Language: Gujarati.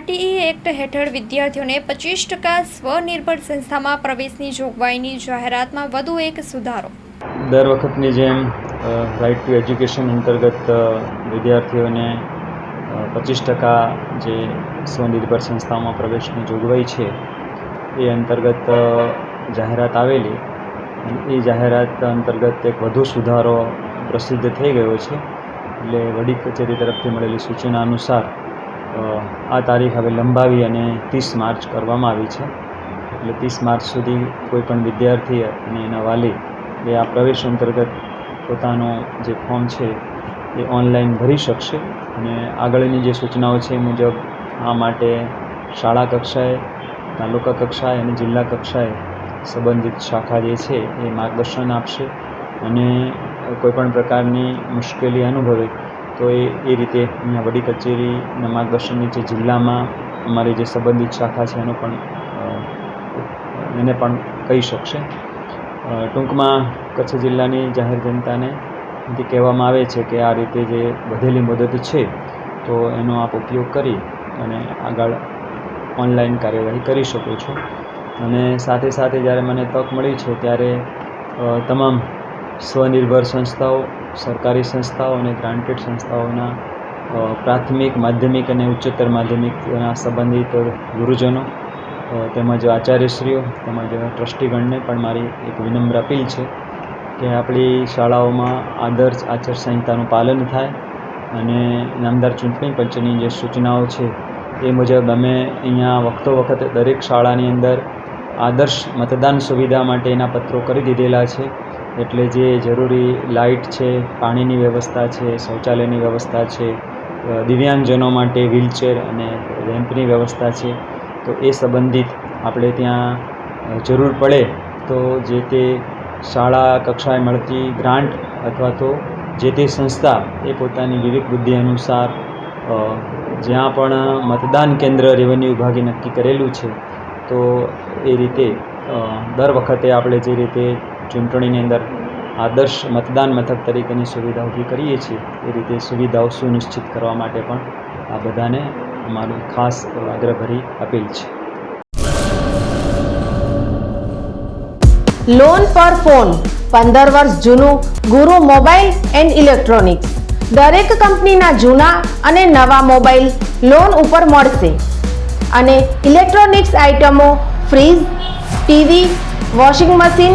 આરટીઈ એક્ટ હેઠળ વિદ્યાર્થીઓને પચીસ ટકા સ્વનિર્ભર સંસ્થામાં પ્રવેશની જોગવાઈની જાહેરાતમાં વધુ એક સુધારો. દર વખતની જેમ રાઇટ ટુ એજ્યુકેશન અંતર્ગત વિદ્યાર્થીઓને પચીસ ટકા જે સ્વનિર્ભર સંસ્થાઓમાં પ્રવેશની જોગવાઈ છે, એ અંતર્ગત જાહેરાત આવેલી. એ જાહેરાત અંતર્ગત એક વધુ સુધારો પ્રસિદ્ધ થઈ ગયો છે. એટલે વડી કચેરી તરફથી મળેલી સૂચના અનુસાર આ તારીખ હવે લંબાવી અને ત્રીસ માર્ચ કરવામાં આવી છે. એટલે ત્રીસ માર્ચ સુધી કોઈ પણ વિદ્યાર્થી અને એના વાલી એ આ પ્રવેશ અંતર્ગત પોતાનો જે ફોર્મ છે એ ઓનલાઈન ભરી શકશે અને આગળની જે સૂચનાઓ છે એ મુજબ આ માટે શાળા કક્ષાએ, તાલુકા કક્ષાએ અને જિલ્લા કક્ષાએ સંબંધિત શાખા જે છે એ માર્ગદર્શન આપશે અને કોઈપણ પ્રકારની મુશ્કેલી અનુભવે તો એ એ રીતે અહીંયા વડી કચેરીના માર્ગદર્શન નીચે જિલ્લામાં અમારી જે સંબંધિત શાખા છે એનો પણ એને પણ કહી શકશે. ટૂંકમાં કચ્છ જિલ્લાની જાહેર જનતાને એથી કહેવામાં આવે છે કે આ રીતે જે વધેલી મદદ છે, તો એનો આપ ઉપયોગ કરી અને આગળ ઓનલાઈન કાર્યવાહી કરી શકો છો. અને સાથે સાથે જ્યારે મને તક મળી છે ત્યારે તમામ સ્વનિર્ભર સંસ્થાઓ, સરકારી સંસ્થાઓ અને ગ્રાન્ટેડ સંસ્થાઓના પ્રાથમિક, માધ્યમિક અને ઉચ્ચતર માધ્યમિકના સંબંધિત ગુરુજનો તેમજ આચાર્યશ્રીઓ, તેમજ ટ્રસ્ટીગણને પણ મારી એક વિનમ્ર અપીલ છે કે આપણી શાળાઓમાં આદર્શ આચારસંહિતાનું પાલન થાય અને નામદાર ચૂંટણી પંચની જે સૂચનાઓ છે એ મુજબ અમે અહીંયા વખતો વખત દરેક શાળાની અંદર આદર્શ મતદાન સુવિધા માટેના પત્રો કરી દીધેલા છે. એટલે જે જરૂરી લાઇટ છે, પાણીની વ્યવસ્થા છે, શૌચાલયની વ્યવસ્થા છે દિવ્યાંગજનો માટે વ્હીલચેર અને રેમ્પની વ્યવસ્થા છે, તો એ સંબંધિત આપણે ત્યાં જરૂર પડે તો જે તે શાળા કક્ષાએ મળતી ગ્રાન્ટ અથવા તો જે તે સંસ્થા એ પોતાની વિવેક બુદ્ધિ અનુસાર જ્યાં પણ મતદાન કેન્દ્ર રેવન્યુ વિભાગે નક્કી કરેલું છે, તો એ રીતે દર વખતે આપણે જે રીતે ચૂંટણીની અંદર આદર્શ મતદાન મથક તરીકેની સુવિધા ઊભી કરીએ છીએ. એ રીતે સુવિધાઓ સુનિશ્ચિત કરવા માટે પણ આ બધાને અમારું ખાસ આગ્રહભરી અપીલ છે. લોન પર ફોન પંદર વર્ષ જૂનું, ગુરુ મોબાઈલ એન્ડ ઇલેક્ટ્રોનિક્સ. દરેક કંપનીના જૂના અને નવા મોબાઈલ લોન ઉપર મળશે. અને ઇલેક્ટ્રોનિક્સ આઇટમો fridge, TV, washing machine